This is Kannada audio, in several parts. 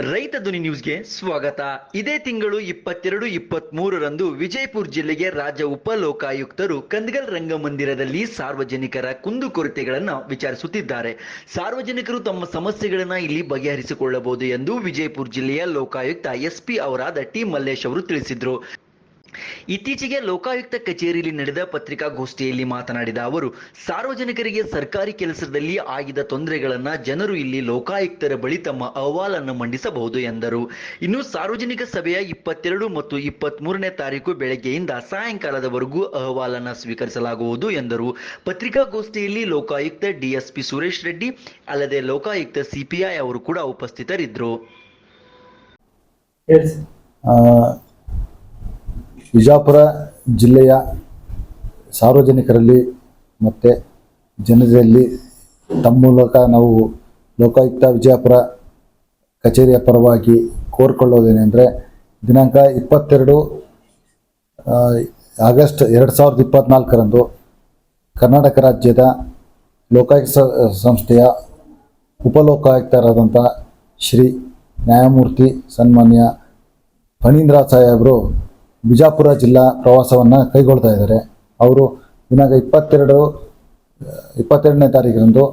ರೈತ ಧ್ವನಿ ನ್ಯೂಸ್ಗೆ ಸ್ವಾಗತ. ಇದೇ ತಿಂಗಳು ಇಪ್ಪತ್ತೆರಡು ಇಪ್ಪತ್ತ್ ಮೂರರಂದು ವಿಜಯಪುರ ಜಿಲ್ಲೆಗೆ ರಾಜ್ಯ ಉಪ ಲೋಕಾಯುಕ್ತರು ಕಂದಗಲ್ ರಂಗಮಂದಿರದಲ್ಲಿ ಸಾರ್ವಜನಿಕರ ಕುಂದುಕೊರತೆಗಳನ್ನು ವಿಚಾರಿಸುತ್ತಿದ್ದಾರೆ. ಸಾರ್ವಜನಿಕರು ತಮ್ಮ ಸಮಸ್ಯೆಗಳನ್ನು ಇಲ್ಲಿ ಬಗೆಹರಿಸಿಕೊಳ್ಳಬಹುದು ಎಂದು ವಿಜಯಪುರ ಜಿಲ್ಲೆಯ ಲೋಕಾಯುಕ್ತ ಎಸ್ಪಿ ಅವರಾದ ಟಿ ಮಲ್ಲೇಶ್ ಅವರು ತಿಳಿಸಿದರು. ಇತ್ತೀಚೆಗೆ ಲೋಕಾಯುಕ್ತ ಕಚೇರಿಯಲ್ಲಿ ನಡೆದ ಪತ್ರಿಕಾಗೋಷ್ಠಿಯಲ್ಲಿ ಮಾತನಾಡಿದ ಅವರು ಸಾರ್ವಜನಿಕರಿಗೆ ಸರ್ಕಾರಿ ಕೆಲಸದಲ್ಲಿ ಆಗಿದ ತೊಂದರೆಗಳನ್ನು ಜನರು ಇಲ್ಲಿ ಲೋಕಾಯುಕ್ತರ ಬಳಿ ತಮ್ಮ ಅಹವಾಲನ್ನು ಮಂಡಿಸಬಹುದು ಎಂದರು. ಇನ್ನು ಸಾರ್ವಜನಿಕ ಸಭೆಯ ಇಪ್ಪತ್ತೆರಡು ಮತ್ತು ಇಪ್ಪತ್ತ್ ಮೂರನೇ ತಾರೀಕು ಬೆಳಗ್ಗೆಯಿಂದ ಸಾಯಂಕಾಲದವರೆಗೂ ಅಹವಾಲನ್ನು ಸ್ವೀಕರಿಸಲಾಗುವುದು ಎಂದರು. ಪತ್ರಿಕಾಗೋಷ್ಠಿಯಲ್ಲಿ ಲೋಕಾಯುಕ್ತ ಡಿಎಸ್ಪಿ ಸುರೇಶ್ ರೆಡ್ಡಿ ಅಲ್ಲದೆ ಲೋಕಾಯುಕ್ತ ಸಿಪಿಐ ಅವರು ಕೂಡ ಉಪಸ್ಥಿತರಿದ್ದರು. ವಿಜಯಪುರ ಜಿಲ್ಲೆಯ ಸಾರ್ವಜನಿಕರಲ್ಲಿ ಮತ್ತು ಜನರಲ್ಲಿ ತಮ್ಮ ಮೂಲಕ ನಾವು ಲೋಕಾಯುಕ್ತ ವಿಜಯಪುರ ಕಚೇರಿಯ ಪರವಾಗಿ ಕೋರ್ಕೊಳ್ಳೋದೇನೆಂದರೆ ದಿನಾಂಕ ಇಪ್ಪತ್ತೆರಡು ಆಗಸ್ಟ್ ಎರಡು ಸಾವಿರದ ಇಪ್ಪತ್ತ್ನಾಲ್ಕರಂದು ಕರ್ನಾಟಕ ರಾಜ್ಯದ ಲೋಕಾಯುಕ್ತ ಸಂಸ್ಥೆಯ ಉಪಲೋಕಾಯುಕ್ತರಾದಂಥ ಶ್ರೀ ನ್ಯಾಯಮೂರ್ತಿ ಸನ್ಮಾನ್ಯ ಫಣೀಂದ್ರ ಸಾಹೇಬರು ಬಿಜಾಪುರ ಜಿಲ್ಲಾ ಪ್ರವಾಸವನ್ನು ಕೈಗೊಳ್ತಾ ಇದ್ದಾರೆ. ಅವರು ದಿನಾಂಕ ಇಪ್ಪತ್ತೆರಡು, ಇಪ್ಪತ್ತೆರಡನೇ ತಾರೀಕಿನಂದು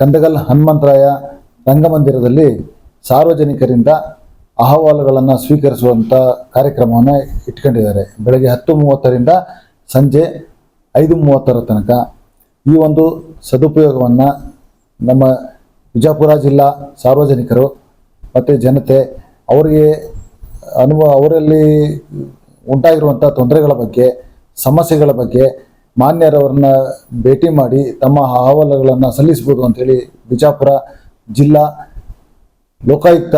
ಕಂದಗಲ್ ಹನುಮಂತರಾಯ ರಂಗಮಂದಿರದಲ್ಲಿ ಸಾರ್ವಜನಿಕರಿಂದ ಅಹವಾಲುಗಳನ್ನು ಸ್ವೀಕರಿಸುವಂಥ ಕಾರ್ಯಕ್ರಮವನ್ನು ಇಟ್ಕೊಂಡಿದ್ದಾರೆ. ಬೆಳಗ್ಗೆ ಹತ್ತು ಮೂವತ್ತರಿಂದ ಸಂಜೆ ಐದು ಮೂವತ್ತರ ತನಕ ಈ ಒಂದು ಸದುಪಯೋಗವನ್ನು ನಮ್ಮ ವಿಜಾಪುರ ಜಿಲ್ಲಾ ಸಾರ್ವಜನಿಕರು ಮತ್ತು ಜನತೆ ಅವರಿಗೆ ಅನುಭವ ಅವರಲ್ಲಿ ಉಂಟಾಗಿರುವಂಥ ತೊಂದರೆಗಳ ಬಗ್ಗೆ, ಸಮಸ್ಯೆಗಳ ಬಗ್ಗೆ ಮಾನ್ಯರವ್ರನ್ನ ಭೇಟಿ ಮಾಡಿ ತಮ್ಮ ಅಹವಾಲುಗಳನ್ನು ಸಲ್ಲಿಸ್ಬೋದು ಅಂತೇಳಿ ಬಿಜಾಪುರ ಜಿಲ್ಲಾ ಲೋಕಾಯುಕ್ತ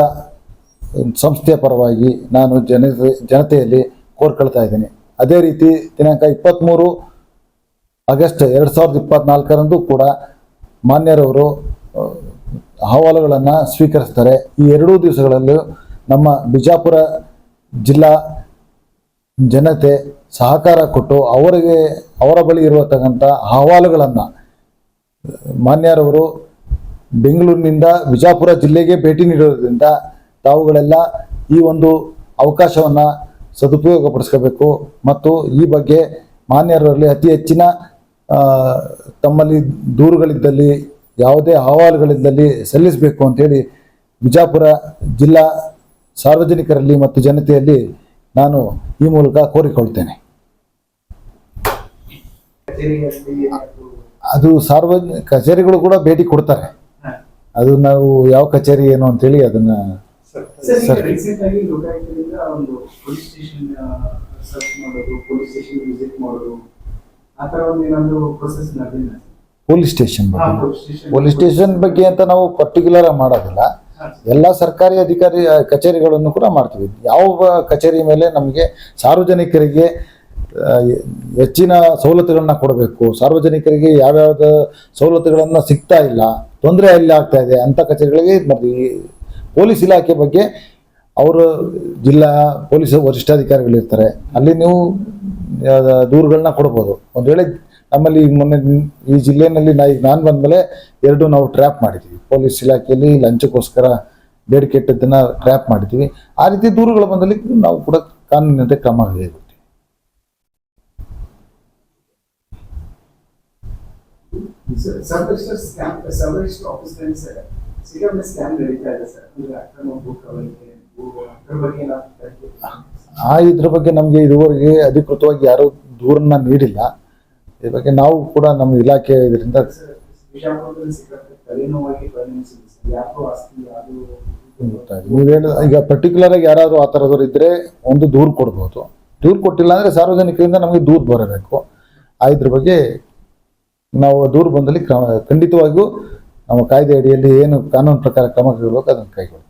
ಸಂಸ್ಥೆಯ ಪರವಾಗಿ ನಾನು ಜನತೆ, ಜನತೆಯಲ್ಲಿ ಕೋರ್ಕೊಳ್ತಾ ಇದ್ದೀನಿ. ಅದೇ ರೀತಿ ದಿನಾಂಕ ಇಪ್ಪತ್ತ್ಮೂರು ಆಗಸ್ಟ್ ಎರಡು ಸಾವಿರದ ಇಪ್ಪತ್ತ್ನಾಲ್ಕರಂದು ಕೂಡ ಮಾನ್ಯರವರು ಅಹವಾಲುಗಳನ್ನು ಸ್ವೀಕರಿಸ್ತಾರೆ. ಈ ಎರಡೂ ದಿವಸಗಳಲ್ಲೂ ನಮ್ಮ ಬಿಜಾಪುರ ಜಿಲ್ಲಾ ಜನತೆ ಸಹಕಾರ ಕೊಟ್ಟು ಅವರಿಗೆ, ಅವರ ಬಳಿ ಇರತಕ್ಕಂಥ ಅಹವಾಲುಗಳನ್ನು ಮಾನ್ಯರವರು ಬೆಂಗಳೂರಿನಿಂದ ವಿಜಾಪುರ ಜಿಲ್ಲೆಗೆ ಭೇಟಿ ನೀಡೋದ್ರಿಂದ ತಾವುಗಳೆಲ್ಲ ಈ ಒಂದು ಅವಕಾಶವನ್ನು ಸದುಪಯೋಗಪಡಿಸ್ಕೋಬೇಕು ಮತ್ತು ಈ ಬಗ್ಗೆ ಮಾನ್ಯರಲ್ಲಿ ಅತಿ ಹೆಚ್ಚಿನ ತಮ್ಮಲ್ಲಿ ದೂರುಗಳಿದ್ದಲ್ಲಿ, ಯಾವುದೇ ಅಹವಾಲುಗಳಿದ್ದಲ್ಲಿ ಸಲ್ಲಿಸಬೇಕು ಅಂತೇಳಿ ವಿಜಾಪುರ ಜಿಲ್ಲಾ ಸಾರ್ವಜನಿಕರಲ್ಲಿ ಮತ್ತು ಜನತೆಯಲ್ಲಿ ನಾನು ಈ ಮೂಲಕ ಕೋರಿಕೊಳ್ತೇನೆ. ಅದು ಸಾರ್ವಜನಿಕ ಕಚೇರಿಗಳು ಕೂಡ ಭೇಟಿ ಕೊಡ್ತಾರೆ. ಅದು ನಾವು ಯಾವ ಕಚೇರಿ ಏನು ಅಂತೇಳಿ ಅದನ್ನ ಆಗಿ ಪೊಲೀಸ್ ಸ್ಟೇಷನ್ ಬಗ್ಗೆ. ಪೊಲೀಸ್ ಸ್ಟೇಷನ್ ಬಗ್ಗೆ ಅಂತ ನಾವು ಪರ್ಟಿಕ್ಯುಲರ್ ಮಾಡೋದಿಲ್ಲ. ಹಾ. ಎಲ್ಲ ಸರ್ಕಾರಿ ಅಧಿಕಾರಿ ಕಚೇರಿಗಳನ್ನು ಕೂಡ ಮಾಡ್ತೀವಿ. ಯಾವ ಕಚೇರಿ ಮೇಲೆ ನಮಗೆ ಸಾರ್ವಜನಿಕರಿಗೆ ಹೆಚ್ಚಿನ ಸವಲತ್ತುಗಳನ್ನ ಕೊಡಬೇಕು. ಸಾರ್ವಜನಿಕರಿಗೆ ಯಾವ್ಯಾವ್ದು ಸವಲತ್ತುಗಳನ್ನು ಸಿಗ್ತಾ ಇಲ್ಲ, ತೊಂದರೆ ಎಲ್ಲಿ ಆಗ್ತಾ ಇದೆ ಅಂಥ ಕಚೇರಿಗಳಿಗೆ ಇದು ಮಾಡ್ತೀವಿ. ಪೊಲೀಸ್ ಇಲಾಖೆ ಬಗ್ಗೆ ಅವರು ಜಿಲ್ಲಾ ಪೊಲೀಸ್ ವರಿಷ್ಠಾಧಿಕಾರಿಗಳಿರ್ತಾರೆ. ಅಲ್ಲಿ ನೀವು ದೂರುಗಳನ್ನ ಕೊಡ್ಬೋದು. ಒಂದು ವೇಳೆ ನಮ್ಮಲ್ಲಿ ಈಗ ಮೊನ್ನೆ ಈ ಜಿಲ್ಲೆಯಲ್ಲಿ ನಾ ಈಗ ನಾನು ಬಂದಮೇಲೆ ಎರಡು ನಾವು ಟ್ರ್ಯಾಪ್ ಮಾಡಿದ್ದೀವಿ ಪೊಲೀಸ್ ಇಲಾಖೆಯಲ್ಲಿ ಲಂಚಕ್ಕೋಸ್ಕರ ಬೇಡಿಕೆ ಇಟ್ಟದ್ದನ್ನು ಟ್ರ್ಯಾಪ್ ಮಾಡಿದ್ದೀವಿ ಆ ರೀತಿ ದೂರುಗಳು ಬಂದಲ್ಲಿ ನಾವು ಕೂಡ ಕಾನೂನಿನಂತೆ ಕ್ರಮ ಕೈಗೊಳ್ತೀವಿ. ಆ ಇದ್ರ ಬಗ್ಗೆ ನಮಗೆ ಇದುವರೆಗೆ ಅಧಿಕೃತವಾಗಿ ಯಾರೂ ದೂರನ್ನ ನೀಡಿಲ್ಲ. ಇದ್ರ ಬಗ್ಗೆ ನಾವು ಕೂಡ ನಮ್ಮ ಇಲಾಖೆ ಇದರಿಂದ ನೀವು ಹೇಳ ಈಗ ಪರ್ಟಿಕ್ಯುಲರ್ ಆಗಿ ಯಾರಾದರೂ ಆ ಥರದವ್ರು ಇದ್ದರೆ ಒಂದು ದೂರು ಕೊಡ್ಬೋದು. ದೂರು ಕೊಟ್ಟಿಲ್ಲ ಅಂದರೆ ಸಾರ್ವಜನಿಕರಿಂದ ನಮಗೆ ದೂರು ಬರಬೇಕು. ಆ ಇದ್ರ ಬಗ್ಗೆ ನಾವು ದೂರು ಬಂದಲ್ಲಿ ಕ್ರಮ ಖಂಡಿತವಾಗಿಯೂ ನಮ್ಮ ಕಾಯ್ದೆ ಅಡಿಯಲ್ಲಿ ಏನು ಕಾನೂನು ಪ್ರಕಾರ ಕ್ರಮ ಕೈಗೊಳ್ಳಬೇಕು ಅದನ್ನು ಕೈಗೊಳ್ತೀವಿ.